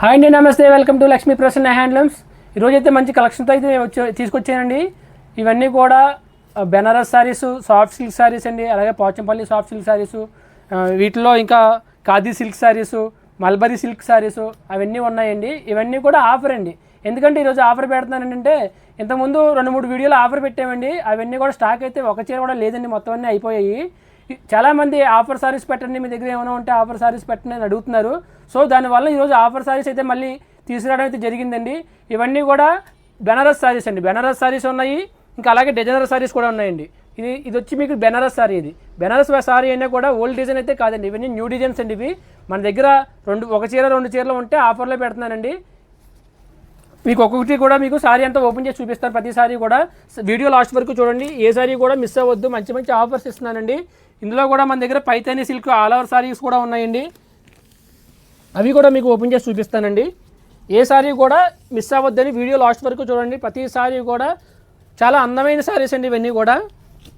Hi అండి నమస్తే. Welcome to Lakshmi Prasanna handlooms ఈరోజు అయితే మంచి కలెక్షన్తో అయితే వచ్చి తీసుకొచ్చానండి. ఇవన్నీ కూడా Banaras sarees soft silk sarees అండి. అలాగే పోచంపల్లి సాఫ్ట్ సిల్క్ శారీస్ వీటిలో ఇంకా khadi silk sarees mulberry silk sarees అవన్నీ ఉన్నాయండి. ఇవన్నీ కూడా ఆఫర్ అండి. ఎందుకంటే ఈరోజు ఆఫర్ పెడుతున్నానంటే ఇంతకుముందు రెండు మూడు వీడియోలు ఆఫర్ పెట్టామండి. అవన్నీ కూడా స్టాక్ అయితే ఒక చీర కూడా లేదండి. మొత్తం అన్నీ అయిపోయాయి. చాలామంది ఆఫర్ సారీస్ పెట్టండి మీ దగ్గర ఏమైనా ఉంటే ఆఫర్ సారీస్ పెట్టండి అని అడుగుతున్నారు. సో దానివల్ల ఈరోజు ఆఫర్ సారీస్ అయితే మళ్ళీ తీసుకురావడం అయితే జరిగిందండి. ఇవన్నీ కూడా బెనారస్ సారీస్ అండి. బెనారస్ సారీస్ ఉన్నాయి ఇంకా అలాగే డిజైనర్ సారీస్ కూడా ఉన్నాయండి. ఇది ఇది వచ్చి మీకు బెనారస్ సారీ ఇది. బెనారస్ సారీ అయినా కూడా ఓల్డ్ డిజైన్ అయితే కాదండి. ఇవన్నీ న్యూ డిజైన్స్ అండి ఇవి. మన దగ్గర రెండు ఒక చీర రెండు చీరలు ఉంటే ఆఫర్లో పెడుతున్నానండి. మీకు ఒక్కొక్కటి కూడా మీకు సారీ అంతా ఓపెన్ చేసి చూపిస్తారు ప్రతి సారీ కూడా వీడియో లాస్ట్ వరకు చూడండి. ఏ సారీ కూడా మిస్ అవ్వద్దు. మంచి మంచి ఆఫర్స్ ఇస్తున్నానండి. ఇందులో కూడా మన దగ్గర Paithani silk all over sarees కూడా ఉన్నాయండి. అవి కూడా మీకు ఓపెన్ చేసి చూపిస్తానండి. ఏ సారీ కూడా మిస్ అవ్వద్దని వీడియో లాస్ట్ వరకు చూడండి. ప్రతి సారీ కూడా చాలా అందమైన సారీస్ అండి ఇవన్నీ కూడా.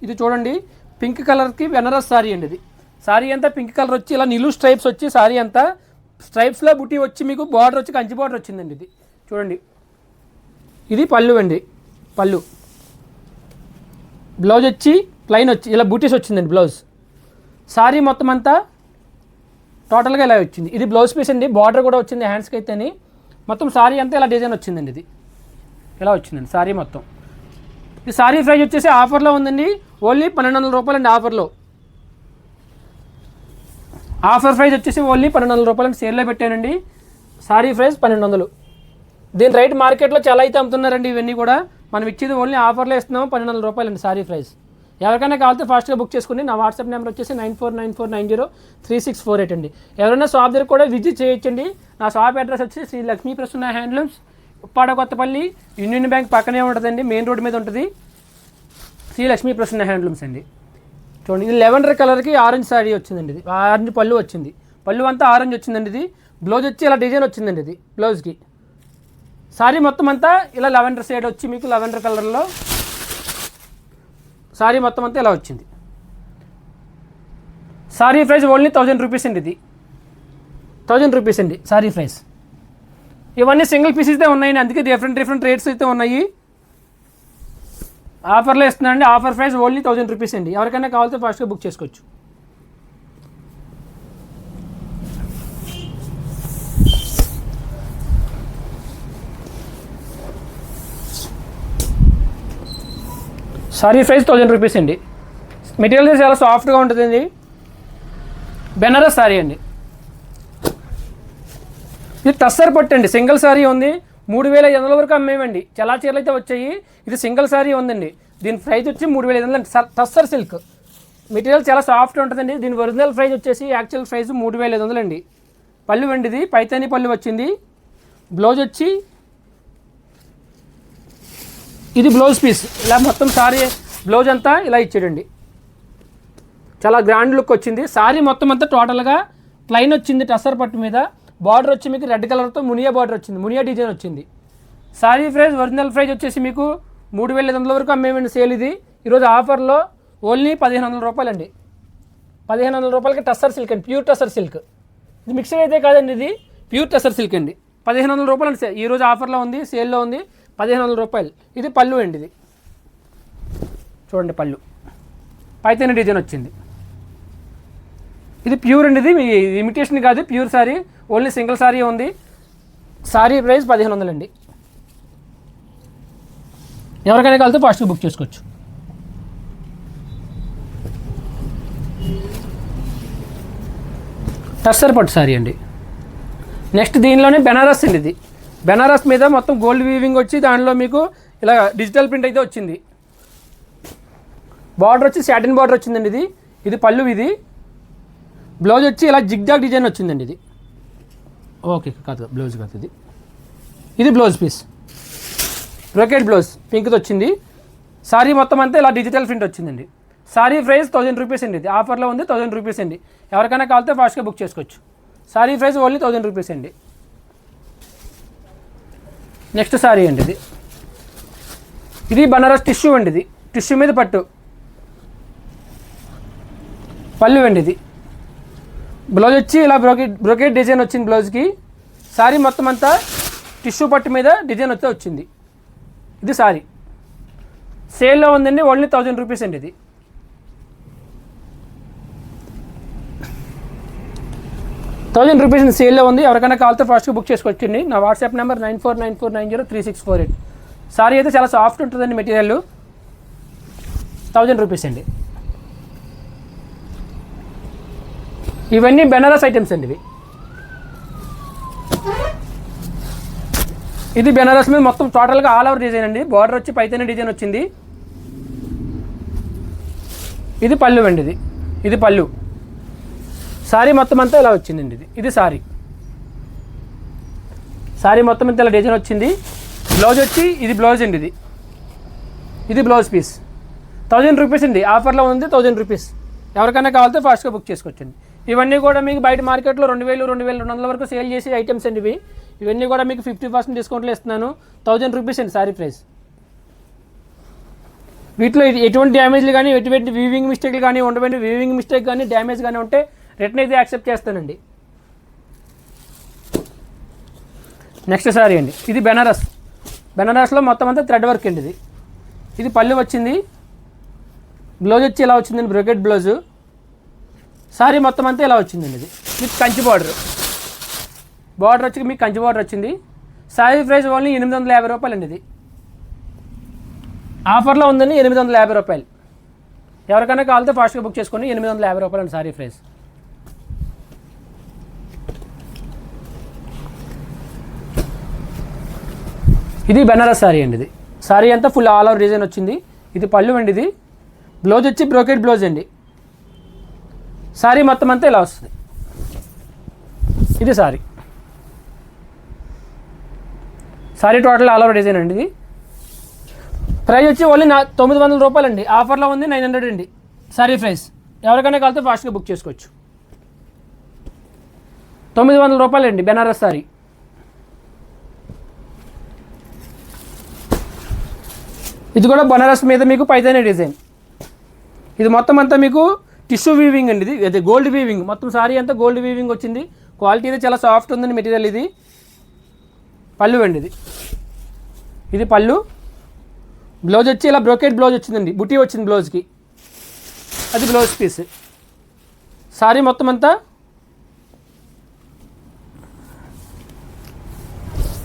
ఇది చూడండి. పింక్ కలర్కి వెనరస్ సారీ అండి ఇది. సారీ అంతా పింక్ కలర్ వచ్చి ఇలా నిలువు స్ట్రైప్స్ వచ్చి సారీ అంతా స్ట్రైప్స్లో బుట్టి వచ్చి మీకు బార్డర్ వచ్చి కంచి బార్డర్ వచ్చిందండి ఇది. చూడండి. ఇది పళ్ళు అండి పళ్ళు. బ్లౌజ్ వచ్చి ప్లైన్ వచ్చి ఇలా బూటీస్ వచ్చిందండి బ్లౌజ్ సారీ మొత్తం అంతా టోటల్గా ఇలా వచ్చింది. ఇది బ్లౌజ్ పీస్ అండి బార్డర్ కూడా వచ్చింది హ్యాండ్స్కి అయితే అని మొత్తం సారీ అంతా ఇలా డిజైన్ వచ్చిందండి ఇది. ఇలా వచ్చిందండి సారీ మొత్తం. ఈ సారీ ప్రైజ్ వచ్చేసి ఆఫర్లో ఉందండి ఓన్లీ పన్నెండు వందల రూపాయలు అండి ఆఫర్లో ఆఫర్ ప్రైజ్ వచ్చేసి ఓన్లీ పన్నెండు వందల రూపాయలు సేల్లో పెట్టానండి. సారీ ప్రైస్ పన్నెండు వందలు. దీని రైట్ మార్కెట్లో చాలా అయితే అమ్ముతున్నారండి ఇవన్నీ కూడా. మనం ఇచ్చేది ఓన్లీ ఆఫర్లో ఇస్తున్నాం పన్నెండు వందల రూపాయలు అండి సారీ ప్రైస్. ఎవరికైనా కావాలంటే ఫాస్ట్గా బుక్ చేసుకుని నా వాట్సాప్ నెంబర్ వచ్చేసి nine four nine four nine zero three six four eight అండి. ఎవరైనా షాప్ దగ్గర కూడా విజిట్ చేయొచ్చండి. నా షాప్ అడ్రస్ వచ్చి Shri Lakshmi Prasanna handlooms Uppada Kothapalli union bank పక్కనే ఉంటుందండి మెయిన్ రోడ్ మీద ఉంటుంది. శ్రీ లక్ష్మీ ప్రసన్న హ్యాండ్లూమ్స్ అండి. చూడండి ఇది లెవెండర్ కలర్కి ఆరెంజ్ శారీ వచ్చిందండి ఇది. ఆరెంజ్ పళ్ళు వచ్చింది. పళ్ళు అంతా ఆరెంజ్ వచ్చిందండి ఇది. బ్లౌజ్ వచ్చి ఇలా డిజైన్ వచ్చిందండి ఇది బ్లౌజ్కి. సారీ మొత్తం అంతా ఇలా లెవెండర్ షేడ్ వచ్చి మీకు లెవెండర్ కలర్లో సారీ మొత్తం అంతా ఇలా వచ్చింది. Sari price only thousand rupees అండి ఇది. థౌజండ్ రూపీస్ అండి సారీ ప్రైస్. ఇవన్నీ సింగిల్ పీసెస్ అయితే ఉన్నాయండి అందుకే డిఫరెంట్ డిఫరెంట్ రేట్స్ అయితే ఉన్నాయి. ఆఫర్లో ఇస్తున్నానండి offer price only thousand rupees అండి. ఎవరికైనా కావాలితే ఫాస్ట్గా బుక్ చేసుకోవచ్చు. సారీ ప్రైస్ థౌజండ్ రూపీస్ అండి. మెటీరియల్ చాలా సాఫ్ట్గా ఉంటుందండి. బెనారస్ సారీ అండి. ఇది టస్సర్ పట్టు అండి. సింగిల్ సారీ ఉంది. మూడు వేల ఐదు వందల వరకు అమ్మేవండి. చాలా చీరలు అయితే వచ్చాయి. ఇది సింగిల్ సారీ ఉందండి. దీని ప్రైస్ వచ్చి మూడు వేల ఐదు వందలు టస్సర్ సిల్క్. మెటీరియల్ చాలా సాఫ్ట్ ఉంటుందండి. దీని ఒరిజినల్ ప్రైస్ వచ్చేసి యాక్చువల్ ప్రైస్ మూడు వేల ఐదు వందలండి అండి. పళ్ళు వండిది ఇది. పైతాని పళ్ళు వచ్చింది. బ్లౌజ్ వచ్చి ఇది బ్లౌజ్ పీస్. ఇలా మొత్తం సారీ బ్లౌజ్ అంతా ఇలా ఇచ్చాడండి చాలా గ్రాండ్ లుక్ వచ్చింది. సారీ మొత్తం అంతా టోటల్గా ప్లైన్ వచ్చింది టసర్ పట్టు మీద. బార్డర్ వచ్చి మీకు రెడ్ కలర్తో మునియా బార్డర్ వచ్చింది మునియా డిజైన్ వచ్చింది. సారీ ప్రైస్ ఒరిజినల్ ప్రైస్ వచ్చేసి మీకు మూడు వేల ఐదు వందల వరకు అమ్మేమండి సేల్ ఇది. ఈరోజు ఆఫర్లో ఓన్లీ పదిహేను వందల రూపాయలండి. పదిహేను వందల రూపాయలకి టస్సర్ సిల్క్ అండి ప్యూర్ టస్సర్ సిల్క్ ఇది మిక్సర్ అయితే కాదండి ఇది ప్యూర్ టస్సర్ సిల్క్ అండి. పదిహేను వందల రూపాయలు అండి ఈ రోజు ఆఫర్లో ఉంది సేల్లో ఉంది. పదిహేను వందల రూపాయలు. ఇది పళ్ళు అండి ఇది. చూడండి పళ్ళు. పైతేనే డిజైన్ వచ్చింది. ఇది ప్యూర్ అండి ఇది. ఇమిటేషన్ కాదు pure saree only single saree ఉంది. శారీ ప్రైస్ పదిహేను వందలండి ఎవరికైనా కలితే ఫస్ట్ బుక్ చేసుకోవచ్చు. టస్సర్ పట్టు శారీ అండి. నెక్స్ట్ దీనిలోనే బెనారస్ అండి ఇది. బెనారస్ మీద మొత్తం గోల్డ్ వీవింగ్ వచ్చి దానిలో మీకు ఇలా డిజిటల్ ప్రింట్ అయితే వచ్చింది. బార్డర్ వచ్చి శాటిన్ బార్డర్ వచ్చిందండి ఇది. ఇది పళ్ళు ఇది. బ్లౌజ్ వచ్చి ఇలా జిగ్జాగ్ డిజైన్ వచ్చిందండి ఇది. ఓకే కాదు బ్లౌజ్ కాదు ఇది. ఇది బ్లౌజ్ పీస్ బ్రోకెట్ బ్లౌజ్ పింక్ది వచ్చింది. సారీ మొత్తం అంతా ఇలా డిజిటల్ ప్రింట్ వచ్చిందండి. సారీ ప్రైస్ థౌజండ్ రూపీస్ అండి ఇది. ఆఫర్లో ఉంది థౌజండ్ రూపీస్ అండి. ఎవరికైనా కావాలితే ఫాస్ట్గా బుక్ చేసుకోవచ్చు. Saree price only thousand rupees అండి. నెక్స్ట్ సారీ అండి ఇది. ఇది బనారస్ టిష్యూ అండి ఇది. టిష్యూ మీద పట్టు. పళ్ళు అండి ఇది. బ్లౌజ్ వచ్చి ఇలా బ్రోకెట్ బ్రోకెట్ డిజైన్ వచ్చింది బ్లౌజ్కి. సారీ మొత్తం అంతా టిష్యూ పట్టు మీద డిజైన్ వచ్చే వచ్చింది. ఇది సారీ. సేల్లో ఉందండి ఓన్లీ థౌజండ్ రూపీస్ అండి ఇది. థౌజండ్ రూపీస్ సేల్లో ఉంది. ఎవరికైనా కాల్తో ఫాస్ట్గా బుక్ చేసుకోవచ్చండి. నా WhatsApp number nine four nine four nine zero three six four eight. Saree అయితే చాలా సాఫ్ట్ ఉంటుందండి మెటీరియల్. థౌజండ్ రూపీస్ అండి. ఇవన్నీ బెనారస్ ఐటమ్స్ అండి ఇవి. ఇది బెనారస్ మీద మొత్తం టోటల్గా ఆల్ ఓవర్ డిజైన్ అండి. బార్డర్ వచ్చి పైతేనే డిజైన్ వచ్చింది. ఇది పళ్ళు అండి ఇది. ఇది పళ్ళు. సారీ మొత్తం అంతా ఇలా వచ్చిందండి ఇది. ఇది సారీ. సారీ మొత్తం అంతా ఇలా డిజైన్ వచ్చింది. బ్లౌజ్ వచ్చి ఇది బ్లౌజ్ అండి ఇది. ఇది బ్లౌజ్ పీస్. థౌజండ్ రూపీస్ అండి. ఆఫర్లో ఉంది థౌజండ్ రూపీస్. ఎవరికైనా కావాలితే ఫాస్ట్గా బుక్ చేసుకోవచ్చండి. ఇవన్నీ కూడా మీకు బయట మార్కెట్లో రెండు వేలు రెండు వేలు రెండు వందల వరకు సేల్ చేసే ఐటమ్స్ అండి ఇవి. ఇవన్నీ కూడా మీకు ఫిఫ్టీ పర్సెంట్ డిస్కౌంట్లో ఇస్తున్నాను. థౌజండ్ రూపీస్ అండి సారీ ప్రైస్. వీటిలో ఎటువంటి డ్యామేజ్లు కానీ ఎటువంటి వీవింగ్ మిస్టేక్లు కానీ ఉండవండి. వీవింగ్ మిస్టేక్ కానీ డ్యామేజ్ కానీ ఉంటే రిటర్న్ అయితే యాక్సెప్ట్ చేస్తానండి. నెక్స్ట్ సారీ అండి. ఇది బెనారస్ బెనారస్లో మొత్తం అంతా థ్రెడ్ వర్క్ అండి ఇది. ఇది పళ్ళు వచ్చింది. బ్లౌజ్ వచ్చి ఇలా వచ్చిందండి బ్రొకెట్ బ్లౌజు సారీ మొత్తం అంతా ఇలా వచ్చిందండి ఇది. మీకు కంచి బార్డర్ బార్డర్ వచ్చి మీకు కంచి బార్డర్ వచ్చింది. సారీ ప్రైస్ ఓన్లీ ఎనిమిది వందల యాభై రూపాయలు అండి ఇది. ఆఫర్లో ఉందండి ఎనిమిది వందల యాభై రూపాయలు. ఎవరికైనా కావాలితే ఫాస్ట్గా బుక్ చేసుకోండి ఎనిమిది వందల యాభై రూపాయలు అండి సారీ ప్రైస్ ఇది బెనారస్ శారీ అండి ఇది. సారీ అంతా ఫుల్ ఆల్ ఓవర్ డిజైన్ వచ్చింది. ఇది పళ్ళు అండి ఇది. బ్లౌజ్ వచ్చి బ్రోకెట్ బ్లౌజ్ అండి. శారీ మొత్తం అంతా ఇలా వస్తుంది. ఇది saree. Saree total all over design అండి ఇది. ప్రైస్ వచ్చి ఓన్లీ నా తొమ్మిది వందల రూపాయలు అండి. ఆఫర్లో ఉంది నైన్ హండ్రెడ్ అండి. సారీ ప్రైస్ ఎవరికైనా కలిస్తే ఫాస్ట్గా బుక్ చేసుకోవచ్చు. తొమ్మిది వందల రూపాయలు అండి బెనారస్ సారీ. ఇది కూడా బనారస్ మీద మీకు పైతానే డిజైన్. ఇది మొత్తం అంతా మీకు టిష్యూ వీవింగ్ అండి ఇది. అదే గోల్డ్ వీవింగ్ మొత్తం సారీ అంతా గోల్డ్ వీవింగ్ వచ్చింది. క్వాలిటీ అయితే చాలా సాఫ్ట్ ఉందండి మెటీరియల్ ఇది. పళ్ళు అండి ఇది. ఇది పళ్ళు. బ్లౌజ్ వచ్చి ఇలా బ్రోకెట్ బ్లౌజ్ వచ్చిందండి. బుటీ వచ్చింది బ్లౌజ్కి అది బ్లౌజ్ పీస్ సారీ మొత్తం అంతా.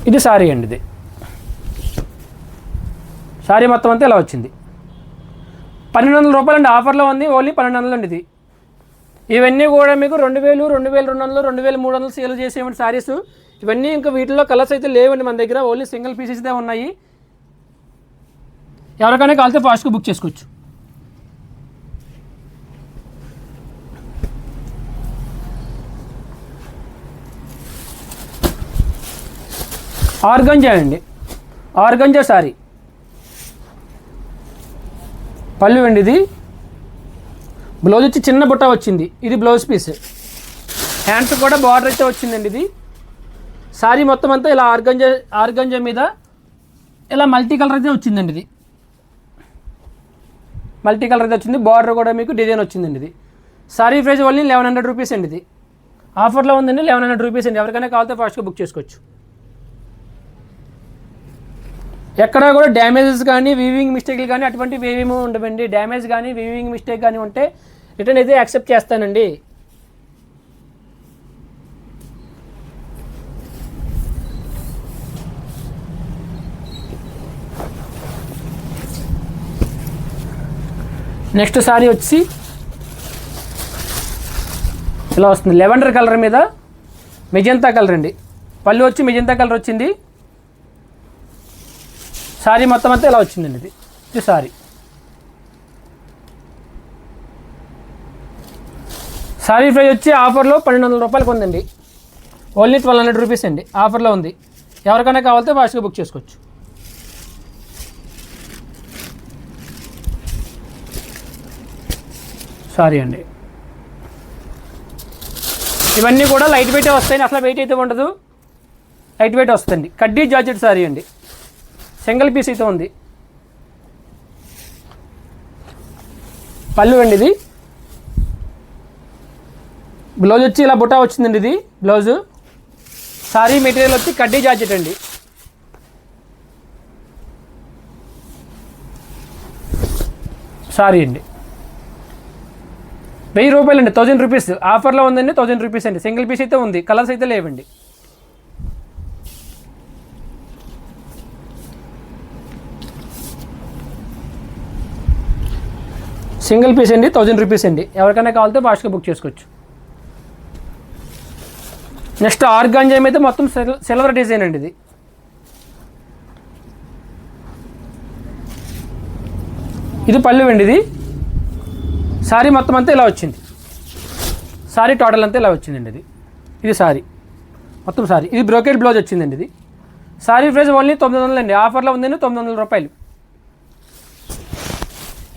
ఇది సారీ అండి ఇది. శారీ మొత్తం అంతా ఇలా వచ్చింది. పన్నెండు వందల రూపాయలు అండి ఆఫర్లో ఉంది ఓన్లీ పన్నెండు వందలు అండి ఇది. ఇవన్నీ కూడా మీకు రెండు వేలు రెండు వేల రెండు వందలు రెండు వేల మూడు వందలు సేల్ చేసేవంటి శారీస్ ఇవన్నీ ఇంకా వీటిలో కలర్స్ అయితే లేవండి మన దగ్గర ఓన్లీ సింగిల్ పీసెస్దే ఉన్నాయి. ఎవరికైనా కావాలితే ఫాస్ట్గా బుక్ చేసుకోవచ్చు. ఆర్గంజా అండి. Organza saree. పళ్ళు అండి ఇది బ్లౌజ్ వచ్చి చిన్న బుట్ట వచ్చింది. ఇది బ్లౌజ్ పీస్ హ్యాండ్స్ కూడా బార్డర్ అయితే వచ్చిందండి ఇది. సారీ మొత్తం అంతా ఇలా ఆర్గంజా ఆర్గంజా మీద ఇలా మల్టీ కలర్ అయితే వచ్చిందండి ఇది. మల్టీ కలర్ అయితే వచ్చింది. బార్డర్ కూడా మీకు డిజైన్ వచ్చిందండి ఇది. Saree price only eleven hundred rupees అండి ఇది. ఆఫర్లో ఉందండి లెవెన్ హండ్రెడ్ రూపీస్ అండి. ఎవరికైనా కావాలితే ఫాస్ట్గా బుక్ చేసుకోవచ్చు. ఎక్కడ కూడా డ్యామేజెస్ కానీ వీవింగ్ మిస్టేక్లు కానీ అటువంటివి ఏమీ ఉండవండి. డ్యామేజ్ కానీ వీవింగ్ మిస్టేక్ కానీ ఉంటే రిటర్న్ అయితే యాక్సెప్ట్ చేస్తానండి. నెక్స్ట్ సారీ వచ్చి ఇలా వస్తుంది. లెవెండర్ కలర్ మీద మెజంతా కలర్ అండి. పళ్ళు వచ్చి మెజంతా కలర్ వచ్చింది. శారీ మొత్తం అంతా ఇలా వచ్చిందండి ఇది. ఇది సారీ. శారీ ప్రైస్ వచ్చి ఆఫర్లో పన్నెండు వందల రూపాయలకు ఉందండి. ఓన్లీ ట్వెల్వ్ హండ్రెడ్ రూపీస్ అండి. ఆఫర్లో ఉంది. ఎవరికైనా కావాలితే ఫాస్ట్గా బుక్ చేసుకోవచ్చు. సారీ అండి. ఇవన్నీ కూడా లైట్ వెయిట్ వస్తాయి అసలు వెయిట్ అయితే ఉండదు. లైట్ వెయిట్ వస్తుంది కడ్డీ జార్జెట్ సారీ అండి. సింగిల్ పీస్ అయితే ఉంది. పళ్ళు అండి ఇది. బ్లౌజ్ వచ్చి ఇలా బుట్ట వచ్చిందండి ఇది బ్లౌజు. సారీ మెటీరియల్ వచ్చి కడ్డీ జాకెట్ అండి. సారీ అండి. వెయ్యి రూపాయలు అండి థౌజండ్ రూపీస్. ఆఫర్లో ఉందండి థౌజండ్ రూపీస్ అండి. సింగిల్ పీస్ అయితే ఉంది కలర్స్ అయితే లేవండి. సింగిల్ పీస్ అండి థౌజండ్ రూపీస్ అండి. ఎవరికైనా కావాలితే ఫాస్ట్గా బుక్ చేసుకోవచ్చు. నెక్స్ట్ ఆర్గాంజామ్ అయితే మొత్తం సిల్- సిల్వర్ డిజైన్ అండి ఇది. ఇది పళ్ళు అండి ఇది. సారీ మొత్తం అంతా ఇలా వచ్చింది. సారీ టోటల్ అంతా ఇలా వచ్చిందండి ఇది. ఇది సారీ. మొత్తం సారీ. ఇది బ్రోకెట్ బ్లౌజ్ వచ్చిందండి ఇది. సారీ ప్రైస్ ఓన్లీ తొమ్మిది వందలు అండి ఆఫర్లో ఉందండి తొమ్మిది వందల రూపాయలు.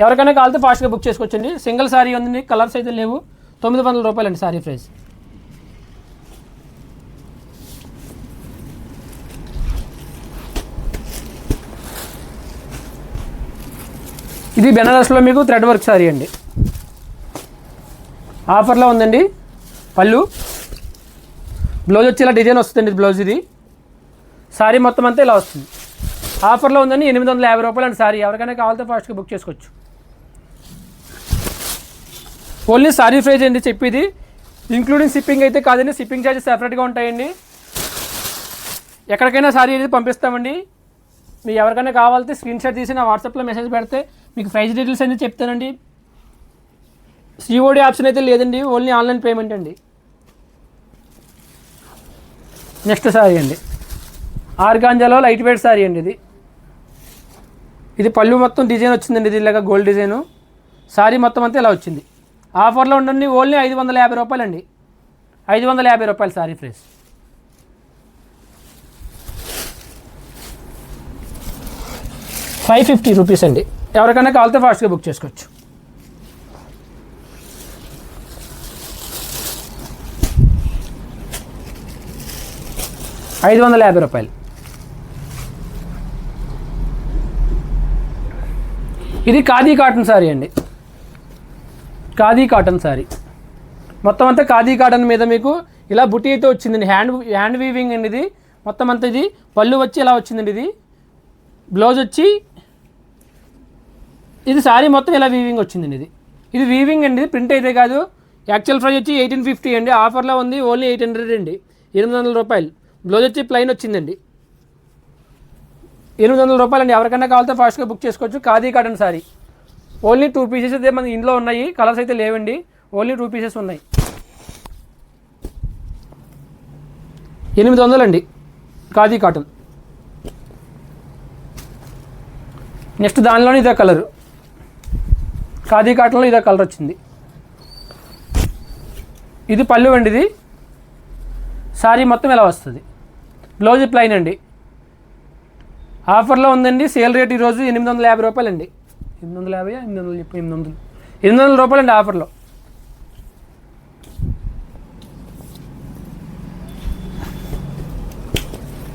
ఎవరికైనా కావాలితే ఫాస్ట్గా బుక్ చేసుకోవచ్చండి. సింగిల్ శారీ ఉందండి. కలర్స్ అయితే లేవు. తొమ్మిది వందల రూపాయలు అండి ప్రైస్. ఇది బెనారస్లో మీకు థ్రెడ్ వర్క్ శారీ అండి. ఆఫర్లో ఉందండి. పళ్ళు. బ్లౌజ్ వచ్చి ఇలా డిజైన్ వస్తుందండి బ్లౌజ్ ఇది. శారీ మొత్తం అంతా ఇలా వస్తుంది. ఆఫర్లో ఉందండి. ఎనిమిది వందల యాభై రూపాయలు అండి శారీ ఎవరికైనా కావాలితే ఫాస్ట్గా బుక్ చేసుకోవచ్చు. ఓన్లీ సారీ ప్రైజ్ అండి చెప్పేది. ఇంక్లూడింగ్ షిప్పింగ్ అయితే కాదండి షిప్పింగ్ ఛార్జెస్ సెపరేట్గా ఉంటాయండి. ఎక్కడికైనా సారీ అనేది పంపిస్తామండి. మీకు ఎవరికైనా కావాలంటే స్క్రీన్ షాట్ తీసి నా వాట్సాప్లో మెసేజ్ పెడితే మీకు ప్రైస్ డీటెయిల్స్ అనేది చెప్తానండి. సిఓడి ఆప్షన్ అయితే లేదండి ఓన్లీ ఆన్లైన్ పేమెంట్ అండి. నెక్స్ట్ సారీ అండి. ఆర్గాంజాలో లైట్ వెయిట్ సారీ అండి ఇది. ఇది పళ్ళు మొత్తం డిజైన్ వచ్చిందండి ఇది ఇలాగ గోల్డ్ డిజైను. సారీ మొత్తం అంతా ఇలా వచ్చింది. ఆఫర్లో ఉండండి ఓన్లీ ఐదు వందల యాభై రూపాయలు అండి ఐదు వందల యాభై రూపాయలు saree price five fifty rupees అండి. ఎవరికైనా కావాలితే ఫాస్ట్గా బుక్ చేసుకోవచ్చు. ఐదు వందల యాభై రూపాయలు. ఇది ఖాదీ కాటన్ సారీ అండి. Khadi cotton saree. మొత్తం అంతా ఖాదీ కాటన్ మీద మీకు ఇలా బుటీ అయితే వచ్చిందండి. హ్యాండ్ హ్యాండ్ వీవింగ్ అండి ఇది మొత్తం అంతా ఇది పళ్ళు వచ్చి ఇలా వచ్చిందండి ఇది. బ్లౌజ్ వచ్చి ఇది సారీ మొత్తం ఇలా వీవింగ్ వచ్చిందండి ఇది. ఇది వీవింగ్ అండి ప్రింట్ అయితే కాదు. యాక్చువల్ ప్రైస్ వచ్చి ఎయిటీన్ ఫిఫ్టీ అండి. ఆఫర్లో ఉంది ఓన్లీ ఎయిట్ హండ్రెడ్ అండి. ఎనిమిది వందల రూపాయలు. బ్లౌజ్ వచ్చి ప్లెయిన్ వచ్చిందండి. ఎనిమిది వందల రూపాయలు అండి ఎవరికైనా కావాలితే ఫాస్ట్గా బుక్ చేసుకోవచ్చు. Khadi cotton saree. Only two pieces అయితే మన ఇంట్లో ఉన్నాయి కలర్స్ అయితే లేవండి. ఓన్లీ టూ పీసెస్ ఉన్నాయి. ఎనిమిది వందలండి. ఖాదీ కాటన్. నెక్స్ట్ దానిలోనే ఇదే కలరు. ఖాదీ కాటన్లో ఇదే కలర్ వచ్చింది. ఇది పళ్ళు అండి ఇది. సారీ మొత్తం ఎలా వస్తుంది? బ్లౌజ్ ప్లైన్ అండి. ఆఫర్లో ఉందండి సేల్ రేట్ ఈరోజు ఎనిమిది వందల యాభై రూపాయలు అండి ఎనిమిది వందల యాభై ఎనిమిది వందలు చెప్పు ఎనిమిది వందలు ఎనిమిది వందల రూపాయలు అండి ఆఫర్లో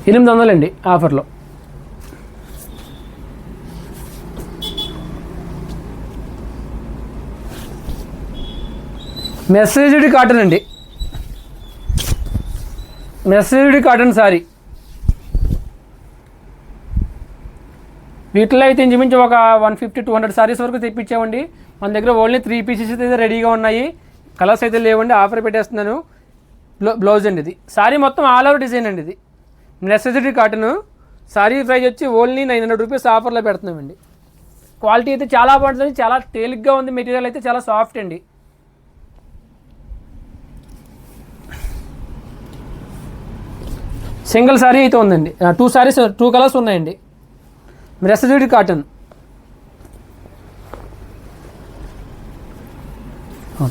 ఎనిమిది వందలండి ఆఫర్లో మెసేజ్డ్ కాటన్ అండి మెసేజ్డ్ కాటన్ సారీ వీటిలో అయితే ఇంచుమించు ఒక one fifty two hundred sarees వరకు తెప్పించామండి. మన దగ్గర ఓన్లీ త్రీ పీసెస్ అయితే రెడీగా ఉన్నాయి. కలర్స్ అయితే లేవండి ఆఫర్ పెట్టేస్తున్నాను. బ్లౌ బ్లౌజ్ అండి ఇది. సారీ మొత్తం ఆల్ ఓవర్ డిజైన్ అండి ఇది. నెసెసిటీ కాటన్ సారీ ప్రైస్ వచ్చి ఓన్లీ నైన్ హండ్రెడ్ రూపీస్ ఆఫర్లో పెడుతున్నామండి. క్వాలిటీ అయితే చాలా బాగుంటుంది చాలా తేలిగ్గా ఉంది మెటీరియల్ అయితే చాలా సాఫ్ట్ అండి. సింగిల్ సారీ అయితే ఉందండి. టూ సారీస్ టూ కలర్స్ ఉన్నాయండి. రెసజిడ్ కాటన్.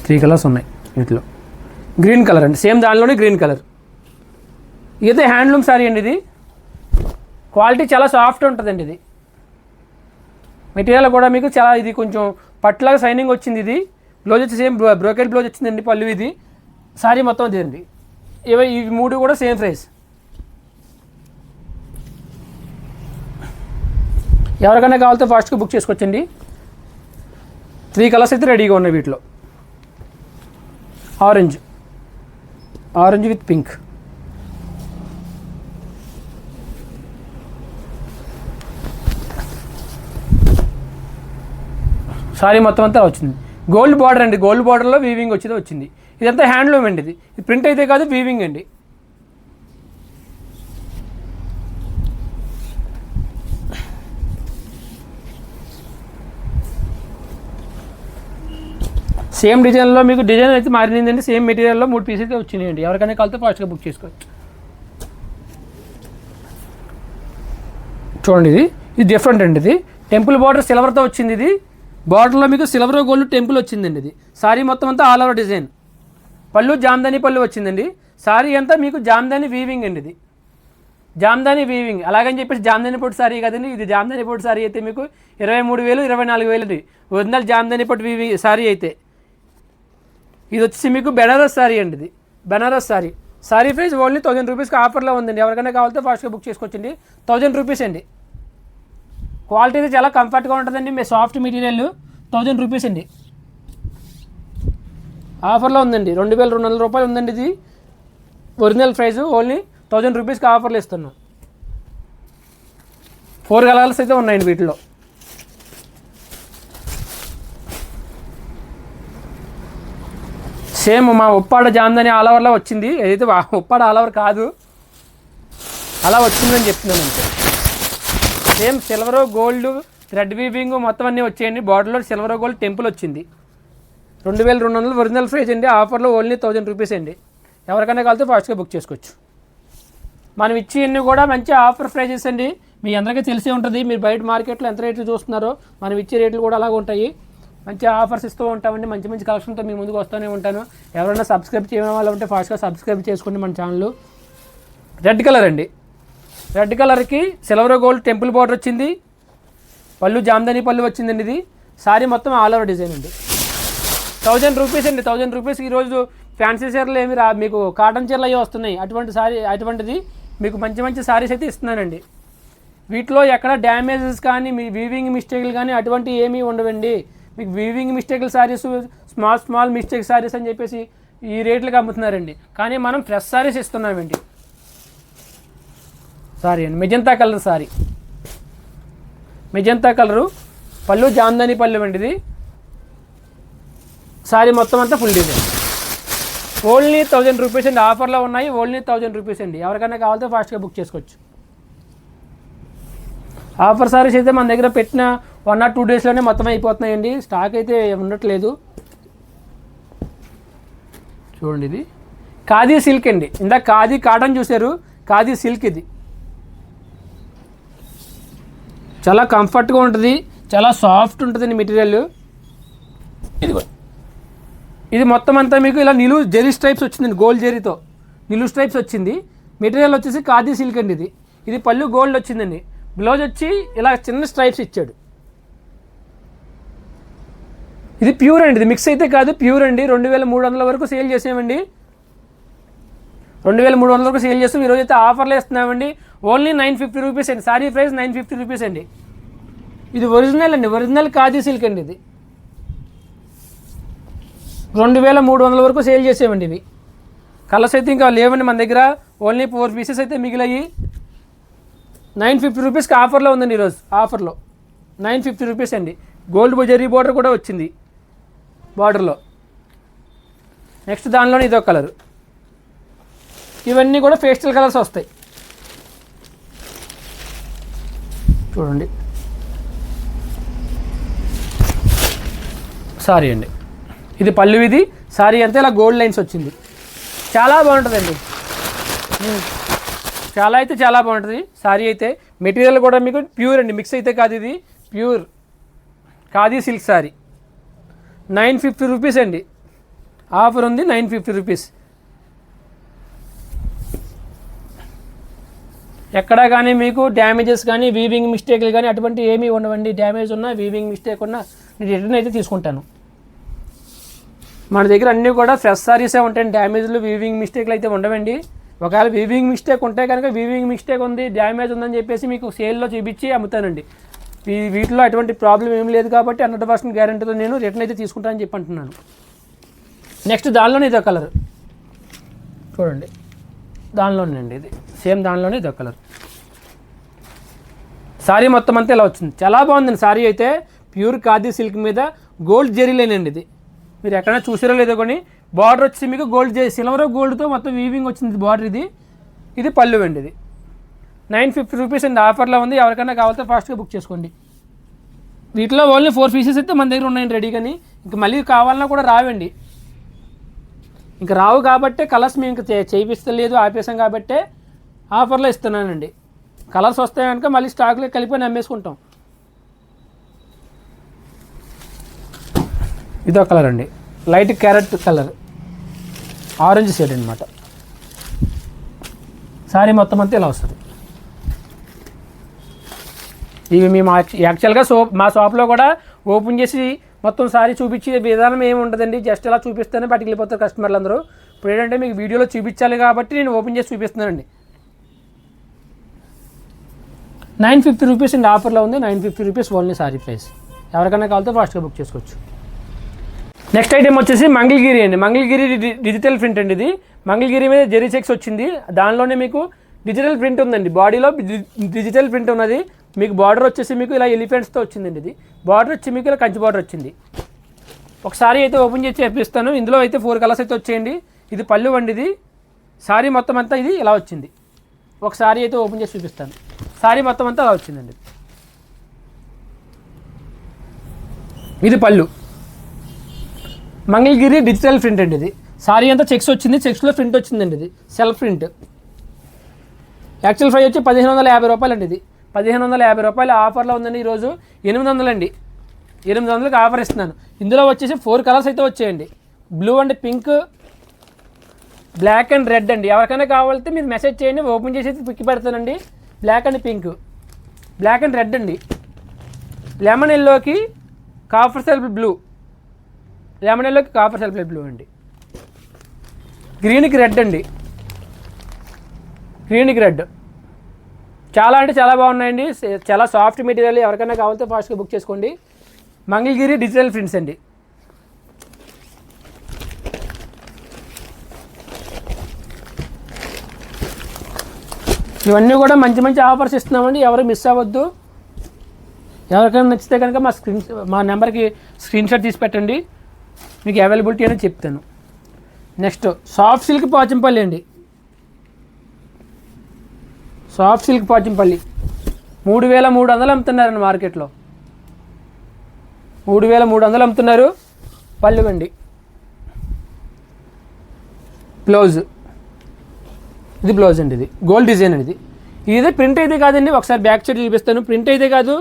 త్రీ కలర్స్ ఉన్నాయి వీటిలో. గ్రీన్ కలర్ అండి. సేమ్ దానిలోనే గ్రీన్ కలర్ ఇదైతే హ్యాండ్లూమ్ శారీ అండి ఇది. క్వాలిటీ చాలా సాఫ్ట్ ఉంటుందండి ఇది. మెటీరియల్ కూడా మీకు చాలా ఇది కొంచెం పట్లాగా సైనింగ్ వచ్చింది ఇది. బ్లౌజ్ వచ్చి సేమ్ బ్రోకెట్ బ్లౌజ్ వచ్చిందండి పళ్ళు ఇది. శారీ మొత్తం ఇదేండి ఇవి ఇవి మూడు కూడా సేమ్ ప్రైస్ ఎవరికైనా కావాలితే ఫాస్ట్గా బుక్ చేసుకోవచ్చండి త్రీ కలర్స్ అయితే రెడీగా ఉన్నాయి వీటిలో. Orange orange with pink saree మొత్తం అంతా వచ్చింది. గోల్డ్ బార్డర్ అండి. గోల్డ్ బార్డర్లో వీవింగ్ వచ్చేది వచ్చింది. ఇదంతా హ్యాండ్లూమ్ అండి ఇది. ఇది ప్రింట్ అయితే కాదు వీవింగ్ అండి. సేమ్ డిజైన్లో మీకు డిజైన్ అయితే మారిందండి సేమ్ మెటీరియల్లో మూడు పీసెస్ అయితే వచ్చినాయండి. ఎవరికైనా కలితే ఫాస్ట్గా బుక్ చేసుకోవచ్చు. చూడండి ఇది. ఇది డిఫరెంట్ అండి ఇది. టెంపుల్ బార్డర్ సిల్వర్తో వచ్చింది ఇది. బార్డర్లో మీకు సిల్వర్ గోల్డ్ టెంపుల్ వచ్చిందండి ఇది. సారీ మొత్తం అంతా ఆల్ ఓవర్ డిజైన్ పళ్ళు జామ్దాని పళ్ళు వచ్చిందండి. సారీ అంతా మీకు జామ్దాని వీవింగ్ అండి ఇది. జామ్దాని వీవింగ్ అలాగని చెప్పేసి జామ్దాని పొట్టు సారీ కదండి. ఇది జామ్దాని పొట్టు సారీ అయితే మీకు ఇరవై మూడు వేలు ఇరవై నాలుగు వేలు ఒరిజినల్ జామ్దాని పొట్టు వీవింగ్ సారీ అయితే. ఇది వచ్చేసి మీకు బెనారస్ సారీ అండి ఇది. Banaras saree. Saree price only thousand రూపీస్కి ఆఫర్లో ఉందండి. ఎవరికైనా కావాలంటే ఫాస్ట్గా బుక్ చేసుకోవచ్చండి. థౌజండ్ రూపీస్ అండి. క్వాలిటీ అయితే చాలా కంఫర్ట్గా ఉంటుందండి. మీ సాఫ్ట్ మెటీరియల్ థౌజండ్ రూపీస్ అండి. ఆఫర్లో ఉందండి. రెండు వేల రెండు వందల రూపాయలు ఉందండి ఇది. ఒరిజినల్ ప్రైస్ ఓన్లీ థౌజండ్ రూపీస్కి ఆఫర్లు ఇస్తున్నాం. ఫోర్ కలర్స్ అయితే ఉన్నాయండి వీటిలో. సేమ్ మా ఉప్పాడ జామ్దని ఆలవర్లో వచ్చింది. ఏదైతే ఉప్పాడ ఆలవర్ కాదు అలా వచ్చిందని చెప్తున్నాను అంతే. Same silver gold thread weaving మొత్తం అన్నీ వచ్చాయండి. బార్డర్లో సిల్వర్ గోల్డ్ టెంపుల్ వచ్చింది. రెండు వేల రెండు వందలు ఒరిజినల్ ప్రైస్ అండి. ఆఫర్లో ఓన్లీ థౌజండ్ రూపీస్ అండి. ఎవరికైనా కలిస్తే ఫాస్ట్గా బుక్ చేసుకోవచ్చు. మనం ఇచ్చేవన్నీ కూడా మంచి ఆఫర్ ప్రైజెస్ అండి. మీ అందరికీ తెలిసే ఉంటుంది. మీరు బయట మార్కెట్లో ఎంత రేట్లు చూస్తున్నారో మనం ఇచ్చే రేట్లు కూడా అలాగే ఉంటాయి. మంచి ఆఫర్స్ ఇస్తూ ఉంటామండి మంచి మంచి కలెక్షన్తో మీ ముందుకు వస్తూనే ఉంటాను. ఎవరైనా సబ్స్క్రైబ్ చేయడం వల్ల ఉంటే ఫాస్ట్గా సబ్స్క్రైబ్ చేసుకోండి మన ఛానల్. రెడ్ కలర్ అండి. రెడ్ కలర్కి సిల్వర్ గోల్డ్ టెంపుల్ బార్డర్ వచ్చింది. పళ్ళు జామ్దని పళ్ళు వచ్చిందండి ఇది. సారీ మొత్తం ఆల్ ఓవర్ డిజైన్ అండి. థౌజండ్ రూపీస్ అండి థౌజండ్ రూపీస్ ఈరోజు ఫ్యాన్సీ చీరలు ఏమి రా మీకు కాటన్ చీరలు అవి వస్తున్నాయి. అటువంటి సారీ అటువంటిది మీకు మంచి మంచి సారీస్ అయితే ఇస్తున్నానండి. వీటిలో ఎక్కడ డ్యామేజెస్ కానీ మీ వీవింగ్ మిస్టేక్లు కానీ అటువంటి ఏమీ ఉండవండి. మీకు weaving mistake sarees small small mistake sarees అని చెప్పేసి ఈ రేట్లకు అమ్ముతున్నారండి. కానీ మనం ఫ్రెష్ శారీస్ ఇస్తున్నామండి. సారీ అండి magenta colour saree. Magenta colour పళ్ళు జాందని పళ్ళు అండి ఇది. సారీ మొత్తం అంతా full design only thousand rupees అండి ఆఫర్లో ఉన్నాయి ఓన్లీ థౌజండ్ రూపీస్ అండి. ఎవరికైనా కావాలంటే ఫాస్ట్గా బుక్ చేసుకోవచ్చు. ఆఫర్ సారీస్ అయితే మన దగ్గర పెట్టిన వన్ ఆర్ టూ డేస్లోనే మొత్తం అయిపోతున్నాయండి. స్టాక్ అయితే ఉండట్లేదు. చూడండి ఇది. ఖాదీ సిల్క్ అండి. ఇందాక ఖాదీ కాటన్ చూశారు. ఖాదీ సిల్క్ ఇది. చాలా కంఫర్ట్గా ఉంటుంది. చాలా సాఫ్ట్ ఉంటుందండి మెటీరియల్. ఇదిగో. ఇది మొత్తం అంతా మీకు ఇలా నిలువు జెరీ స్ట్రైప్స్ వచ్చిందండి. గోల్డ్ జెరీతో. నిలువు స్ట్రైప్స్ వచ్చింది. మెటీరియల్ వచ్చేసి ఖాదీ సిల్క్ అండి ఇది. ఇది పళ్ళు గోల్డ్ వచ్చిందండి. బ్లౌజ్ వచ్చి ఇలా చిన్న స్ట్రైప్స్ ఇచ్చాడు. ఇది ప్యూర్ అండి ఇది మిక్స్ అయితే కాదు ప్యూర్ అండి. రెండు వేల మూడు వందల వరకు సేల్ చేసామండి రెండు వేల మూడు వందల వరకు సేల్ చేస్తాం. ఈరోజు అయితే ఆఫర్లు ఇస్తున్నామండి ఓన్లీ నైన్ ఫిఫ్టీ రూపీస్ అండి. Saree price nine fifty rupees అండి. ఇది ఒరిజినల్ అండి ఒరిజినల్ కాజీ సిల్క్ అండి ఇది. రెండు వేల మూడు వందల వరకు సేల్ చేసామండి ఇవి. కలర్స్ అయితే ఇంకా లేవండి మన దగ్గర. ఓన్లీ ఫోర్ పీసెస్ అయితే మిగిలాయి. నైన్ ఫిఫ్టీ రూపీస్కి ఆఫర్లో ఉందండి ఈరోజు ఆఫర్లో. నైన్ ఫిఫ్టీ రూపీస్ అండి. గోల్డ్ జరీ బోర్డర్ కూడా వచ్చింది. బార్డర్లో. నెక్స్ట్ దానిలోనే ఇదో కలర్. ఇవన్నీ కూడా పేస్టల్ కలర్స్ వస్తాయి. చూడండి. సారీ అండి. ఇది పళ్ళు ఇది సారీ అంతా ఇలా గోల్డ్ లైన్స్ వచ్చింది. చాలా బాగుంటుందండి. చాలా అయితే చాలా బాగుంటుంది. సారీ అయితే మెటీరియల్ కూడా మీకు ప్యూర్ అండి. మిక్స్ అయితే కాదు ఇది. Pure. Khadi silk saree. Nine fifty rupees అండి. ఆఫర్ ఉంది నైన్ ఫిఫ్టీ రూపీస్. ఎక్కడా కానీ మీకు డ్యామేజెస్ కానీ వీవింగ్ మిస్టేక్లు కానీ అటువంటి ఏమీ ఉండవండి. డ్యామేజ్ ఉన్నా వీవింగ్ మిస్టేక్ ఉన్నా నేను రిటర్న్ అయితే తీసుకుంటాను. మన దగ్గర అన్నీ కూడా ఫ్రెష్ సారీసే ఉంటాయి డ్యామేజ్లు వీవింగ్ మిస్టేక్లు అయితే ఉండవండి. ఒకవేళ వీవింగ్ మిస్టేక్ ఉంటే కనుక వీవింగ్ మిస్టేక్ ఉంది డ్యామేజ్ ఉందని చెప్పేసి మీకు సేల్లో చూపించి అమ్ముతానండి. ఈ వీటిలో అటువంటి ప్రాబ్లం ఏం లేదు కాబట్టి హండ్రెడ్ పర్సెంట్ గ్యారంటీతో నేను రిటర్న్ అయితే తీసుకుంటానని చెప్పి అంటున్నాను నెక్స్ట్ దానిలోనే ఇదో కలర్. చూడండి. దానిలోనే అండి ఇది. సేమ్ దానిలోనే ఇది కలర్. సారీ మొత్తం అంతా ఇలా వచ్చింది. చాలా బాగుందండి సారీ అయితే. ప్యూర్ ఖాదీ సిల్క్ మీద గోల్డ్ జెరీలేనండి ఇది. మీరు ఎక్కడైనా చూసారో లేదో కానీ బార్డర్ వచ్చి మీకు గోల్డ్ జెరీ సిల్వర్ గోల్డ్తో మొత్తం వీవింగ్ వచ్చింది బార్డర్ ఇది. ఇది పళ్ళు అండి ఇది. నైన్ ఫిఫ్టీ రూపీస్ అండి ఆఫర్లో ఉంది. ఎవరికైనా కావాలంటే ఫాస్ట్గా బుక్ చేసుకోండి. వీటిలో ఓన్లీ ఫోర్ పీసెస్ అయితే మన దగ్గర ఉన్నాయండి రెడీ కానీ ఇంకా మళ్ళీ కావాలన్నా కూడా రావండి. ఇంకా రావు కాబట్టే కలర్స్ మేము ఇంకా చే- చేయిస్తలేదు ఆపేసాం కాబట్టే ఆఫర్లో ఇస్తున్నానండి. కలర్స్ వస్తాయి కనుక మళ్ళీ స్టాక్లో కలిపి అమ్మేసుకుంటాం ఇదో కలర్ అండి. Light carrot colour orange shade అనమాట సారీ మొత్తం అంతా ఇలా వస్తుంది. ఇవి మేము యాక్చువల్గా సో మా షాప్లో కూడా ఓపెన్ చేసి మొత్తం సారీ చూపించే విధానం ఏమి ఉండదండి. జస్ట్ ఇలా చూపిస్తేనే బయటికి వెళ్ళిపోతారు కస్టమర్లు అందరూ ఇప్పుడు ఏంటంటే మీకు వీడియోలో చూపించాలి కాబట్టి నేను ఓపెన్ చేసి చూపిస్తున్నానండి. నైన్ ఫిఫ్టీ రూపీస్ అండి ఆఫర్లో ఉంది. Nine fifty rupees only saree price. ఎవరికైనా కావాలితే ఫాస్ట్గా బుక్ చేసుకోవచ్చు. నెక్స్ట్ ఐటెం వచ్చేసి మంగళగిరి అండి. మంగళగిరి డిజిటల్ ప్రింట్ అండి ఇది. మంగళగిరి మీద జెరీ చెక్స్ వచ్చింది. దానిలోనే మీకు డిజిటల్ ప్రింట్ ఉందండి. బాడీలో డిజిటల్ ప్రింట్ ఉన్నది. మీకు బార్డర్ వచ్చేసి మీకు ఇలా ఎలిఫెంట్స్తో వచ్చిందండి ఇది. బార్డర్ వచ్చి మీకు ఇలా కంచి బార్డర్ వచ్చింది. ఒకసారి అయితే ఓపెన్ చేసి చేపిస్తాను ఇందులో అయితే ఫోర్ కలర్స్ అయితే వచ్చేయండి. ఇది పళ్ళు వండి ఇది సారీ మొత్తం అంతా ఇది ఇలా వచ్చింది. ఒకసారి అయితే ఓపెన్ చేసి చూపిస్తాను. సారీ మొత్తం అంతా అలా వచ్చిందండి. ఇది పళ్ళు. మంగళగిరి డిజిటల్ ప్రింట్ అండి ఇది. సారీ అంతా చెక్స్ వచ్చింది. చెక్స్లో ప్రింట్ వచ్చిందండి ఇది. సెల్ఫ్ ప్రింట్ యాక్చువల్ ఫ్రై వచ్చి పదిహేను వందల యాభై రూపాయలు అండి ఇది. పదిహేను వందల యాభై రూపాయలు ఆఫర్లో ఉందండి ఈరోజు ఎనిమిది వందలండి. ఎనిమిది వందలకి ఆఫర్ ఇస్తున్నాను. ఇందులో వచ్చేసి ఫోర్ కలర్స్ అయితే వచ్చాయండి. Blue and pink black and red అండి. ఎవరికైనా కావాలంటే మీరు మెసేజ్ చేయండి ఓపెన్ చేసి పిక్కి పెడతానండి. Black and pink black and red అండి. లెమన్ ఎల్లోకి కాఫర్ సెల్ఫ్ బ్లూ లెమన్ ఎల్లోకి కాఫర్ సెల్ఫ్ బ్లూ అండి. గ్రీన్కి రెడ్ అండి. గ్రీన్కి రెడ్. చాలా అంటే చాలా బాగున్నాయండి. చాలా సాఫ్ట్ మెటీరియల్ ఎవరికైనా కావాలంటే ఫాస్ట్గా బుక్ చేసుకోండి. మంగళగిరి డిజిటల్ ప్రింట్స్ అండి. ఇవన్నీ కూడా మంచి మంచి ఆఫర్స్ ఇస్తున్నామండి. ఎవరు మిస్ అవ్వద్దు. ఎవరికైనా నచ్చితే కనుక మా స్క్రీన్ మా నెంబర్కి స్క్రీన్ షాట్ తీసి పెట్టండి. మీకు అవైలబిలిటీ అనేది చెప్తాను. నెక్స్ట్ సాఫ్ట్ సిల్క్ పాచంపల్లి అండి. సాఫ్ట్ సిల్క్ పాచింపల్లి మూడు వేల మూడు వందలు అమ్ముతున్నారండి మార్కెట్లో. మూడు వేల మూడు వందలు అమ్ముతున్నారు పళ్ళు అండి బ్లౌజ్. ఇది బ్లౌజ్ అండి ఇది. గోల్డ్ డిజైన్ అండి ఇది. ఇది ప్రింట్ అయితే కాదండి ఒకసారి బ్యాక్ సైడ్ చూపిస్తాను. ప్రింట్ అయితే కాదు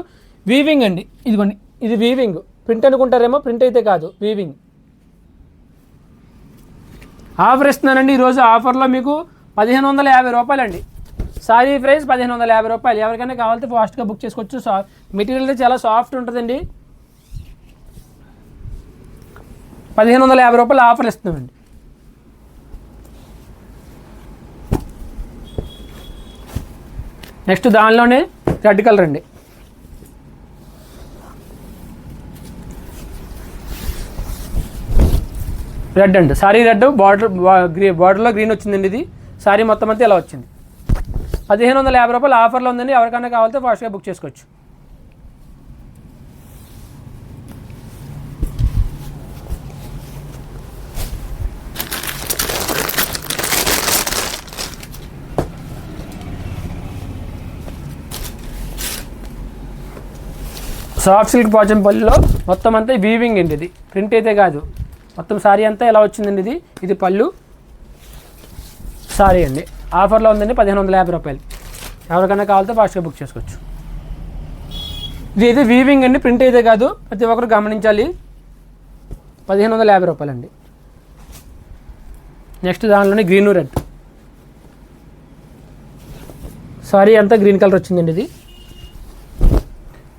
వీవింగ్ అండి. ఇదిగోండి ఇది వీవింగ్ ప్రింట్ అనుకుంటారేమో ప్రింట్ అయితే కాదు వీవింగ్ ఆఫర్ ఇస్తున్నానండి. ఈరోజు ఆఫర్లో మీకు పదిహేను వందల యాభై రూపాయలండి. సారీ ప్రైస్ పదిహేను వందల యాభై రూపాయలు. ఎవరికైనా కావాలంటే ఫాస్ట్గా బుక్ చేసుకోవచ్చు. సా మెటీరియల్ అయితే చాలా సాఫ్ట్ ఉంటుందండి. పదిహేను వందల యాభై రూపాయలు ఆఫర్ ఇస్తున్నామండి. నెక్స్ట్ దానిలోనే రెడ్ కలర్ అండి. రెడ్ అండి. సారీ రెడ్ బార్డర్ గ్రీ బార్డర్లో గ్రీన్ వచ్చిందండి ఇది. సారీ మొత్తం అంతా ఇలా వచ్చింది. పదిహేను వందల యాభై రూపాయలు ఆఫర్లో ఉందండి. ఎవరికైనా కావాలంటే ఫాస్ట్గా బుక్ చేసుకోవచ్చు. సాఫ్ట్ సిల్క్ పళ్ళులో మొత్తం అంతా వీవింగ్ అండి ఇది. ప్రింట్ అయితే కాదు. మొత్తం సారీ అంతా ఎలా వచ్చిందండి ఇది? ఇది పళ్ళు సారీ అండి. ఆఫర్లో ఉందండి పదిహేను వందల యాభై రూపాయలు. ఎవరికైనా కావాలంటే ఫాస్ట్గా బుక్ చేసుకోవచ్చు. ఇది అయితే వీవింగ్ అండి ప్రింట్ అయితే కాదు ప్రతి ఒక్కరు గమనించాలి. పదిహేను వందల యాభై రూపాయలండి. నెక్స్ట్ దానిలోనే గ్రీన్ రెడ్ సారీ అంతా గ్రీన్ కలర్ వచ్చిందండి ఇది.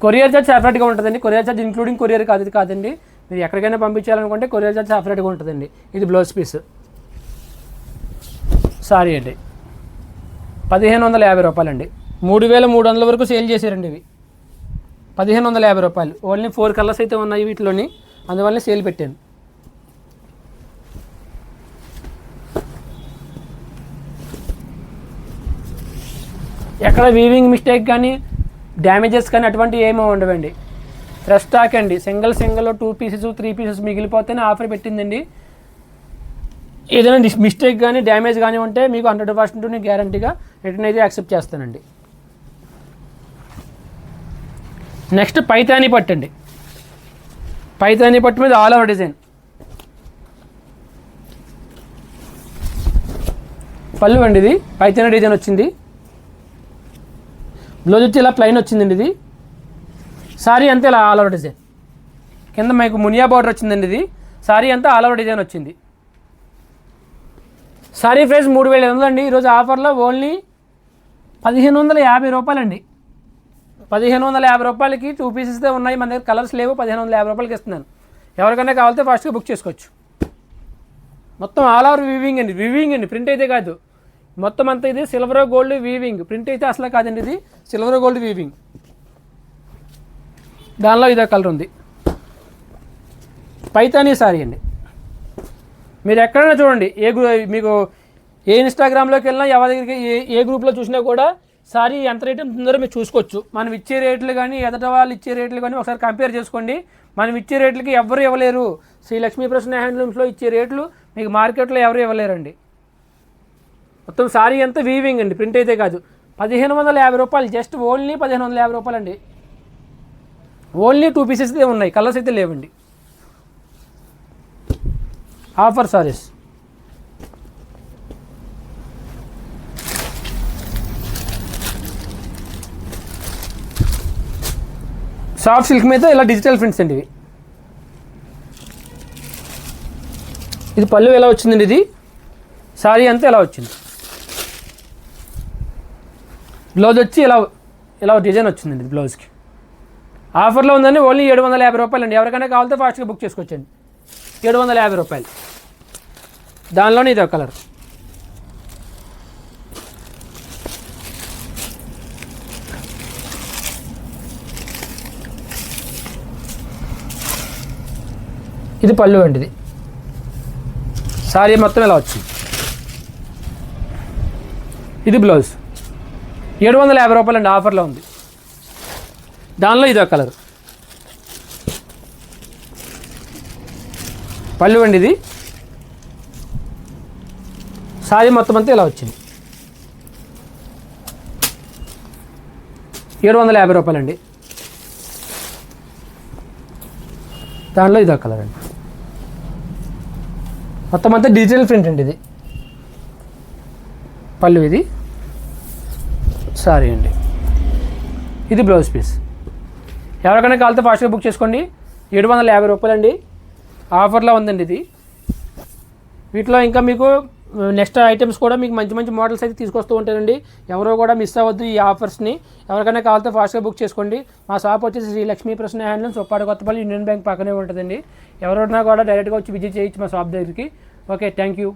కొరియర్ చార్జ్ సెపరేట్గా ఉంటుందండి. కొరియర్ చార్జ్ ఇంక్లూడింగ్ కొరియర్ కాదు ఇది కాదండి. మీరు ఎక్కడికైనా పంపించాలనుకుంటే కొరియర్ చార్జ్ సెపరేట్గా ఉంటుందండి. ఇది బ్లౌజ్ పీస్ సారీ అండి. పదిహేను వందల యాభై రూపాయలండి. మూడు వేల మూడు వందల వరకు సేల్ చేశారండి ఇవి. పదిహేను వందల యాభై రూపాయలు. ఓన్లీ ఫోర్ కలర్స్ అయితే ఉన్నాయి వీటిలోని. అందువల్ల సేల్ పెట్టాను. ఎక్కడ వీవింగ్ మిస్టేక్ కానీ డ్యామేజెస్ కానీ అటువంటివి ఏమో ఉండవండి. ఫ్రెష్ స్టాక్ అండి. Single single two pieces three pieces మిగిలిపోతేనే offer పెట్టిందండి. ఏదైనా మిస్టేక్ కానీ డ్యామేజ్ కానీ ఉంటే మీకు హండ్రెడ్ పర్సెంట్ గ్యారంటీగా రిటర్న్ అయితే యాక్సెప్ట్ చేస్తానండి. నెక్స్ట్ పైతాని పట్టు అండి. పైతాని పట్టు మీద ఆల్ ఓవర్ డిజైన్. పళ్ళు అండి ఇది. పైతాని డిజైన్ వచ్చింది. బ్లౌజ్ వచ్చి ఇలా ప్లెయిన్ వచ్చిందండి ఇది. సారీ అంతా ఇలా ఆల్ ఓవర్ డిజైన్. కింద మీకు మునియా బార్డర్ వచ్చిందండి ఇది. సారీ అంతా ఆల్ ఓవర్ డిజైన్ వచ్చింది. సారీ ప్రైస్ మూడు వేల ఐదు అండి. ఈరోజు ఆఫర్లో ఓన్లీ పదిహేను వందల యాభై రూపాయలండి. పదిహేను వందల యాభై రూపాయలకి టూ పీసెస్తో ఉన్నాయి. మన దగ్గర కలర్స్ లేవు. పదిహేను వందల యాభై రూపాయలకి ఇస్తున్నాను. ఎవరికైనా కావాలితే ఫాస్ట్గా బుక్ చేసుకోవచ్చు. మొత్తం ఆల్ ఓవర్ వీవింగ్ అండి. వీవింగ్ అండి. ప్రింట్ అయితే కాదు. మొత్తం అంతా ఇది సిల్వర్ గోల్డ్ వీవింగ్ ప్రింట్ అయితే అసలు కాదండి ఇది. సిల్వర్ గోల్డ్ వీవింగ్ దానిలో ఇదే కలర్ ఉంది. పైతానీ సారీ అండి. మీరు ఎక్కడైనా చూడండి. ఏ మీకు ఏ ఇన్స్టాగ్రామ్లోకి వెళ్ళినా ఎవరి దగ్గరికి ఏ ఏ గ్రూప్లో చూసినా కూడా సారీ ఎంత రేట్ ఉంటుందో మీరు చూసుకోవచ్చు. మనం ఇచ్చే రేట్లు కానీ ఎదట వాళ్ళు ఇచ్చే రేట్లు కానీ ఒకసారి కంపేర్ చేసుకోండి. మనం ఇచ్చే రేట్లకి ఎవరు ఇవ్వలేరు. శ్రీ లక్ష్మీ ప్రసన్న హ్యాండ్లూమ్స్లో ఇచ్చే రేట్లు మీకు మార్కెట్లో ఎవరు ఇవ్వలేరండి. మొత్తం సారీ అంతా వీవింగ్ అండి ప్రింట్ అయితే కాదు. పదిహేను వందల యాభై రూపాయలు జస్ట్ ఓన్లీ పదిహేను వందల యాభై రూపాయలు అండి ఓన్లీ టూ పీసెస్ ఉన్నాయి కలర్స్ అయితే లేవండి. ఆఫర్ సారీస్ సాఫ్ట్ సిల్క్ మీద ఇలా డిజిటల్ ప్రింట్స్ అండి ఇవి. ఇది పళ్ళు ఎలా వచ్చిందండి ఇది? సారీ అంతా ఎలా వచ్చింది? బ్లౌజ్ వచ్చి ఇలా ఇలా డిజైన్ వచ్చిందండి ఇది బ్లౌజ్కి. ఆఫర్లో ఉందండి ఓన్లీ ఏడు వందల యాభై రూపాయలు అండి ఎవరికైనా కావాలితే ఫాస్ట్గా బుక్ చేసుకోవచ్చండి. ఏడు వందల యాభై రూపాయలు. దానిలోనే ఇది ఒక కలర్. ఇది పళ్ళు అండి ఇది సారీ మొత్తం ఇలా వచ్చింది ఇది బ్లౌజ్. ఏడు వందల యాభై రూపాయలు అండి ఆఫర్లో ఉంది. దానిలో ఇది ఒక కలర్. పళ్ళు అండి ఇది సారీ మొత్తం అంతా ఇలా వచ్చింది. ఏడు వందల యాభై రూపాయలండి దానిలో ఇదో కలర్ అండి. మొత్తం అంతా డిజిటల్ ప్రింట్ అండి ఇది. పళ్ళు ఇది. సారీ అండి. ఇది బ్లౌజ్ పీస్. ఎవరికైనా కాలితే ఫాస్ట్గా బుక్ చేసుకోండి. ఏడు వందల యాభై రూపాయలండి. ఆఫర్లో ఉందండి ఇది. వీటిలో ఇంకా మీకు నెక్స్ట్ ఐటమ్స్ కూడా మీకు మంచి మంచి మోడల్స్ అయితే తీసుకొస్తూ ఉంటానండి. ఎవరో కూడా మిస్ అవ్వద్దు ఈ ఆఫర్స్ని ఎవరికైనా కావాలితే ఫాస్ట్గా బుక్ చేసుకోండి. మా షాప్ వచ్చేసి Sri Lakshmi Prasanna handlooms Uppada Kothapalli union bank పక్కనే ఉంటుందండి. ఎవరైనా కూడా డైరెక్ట్గా వచ్చి విజిట్ చేయొచ్చు మా షాప్ దగ్గరికి. Okay thank you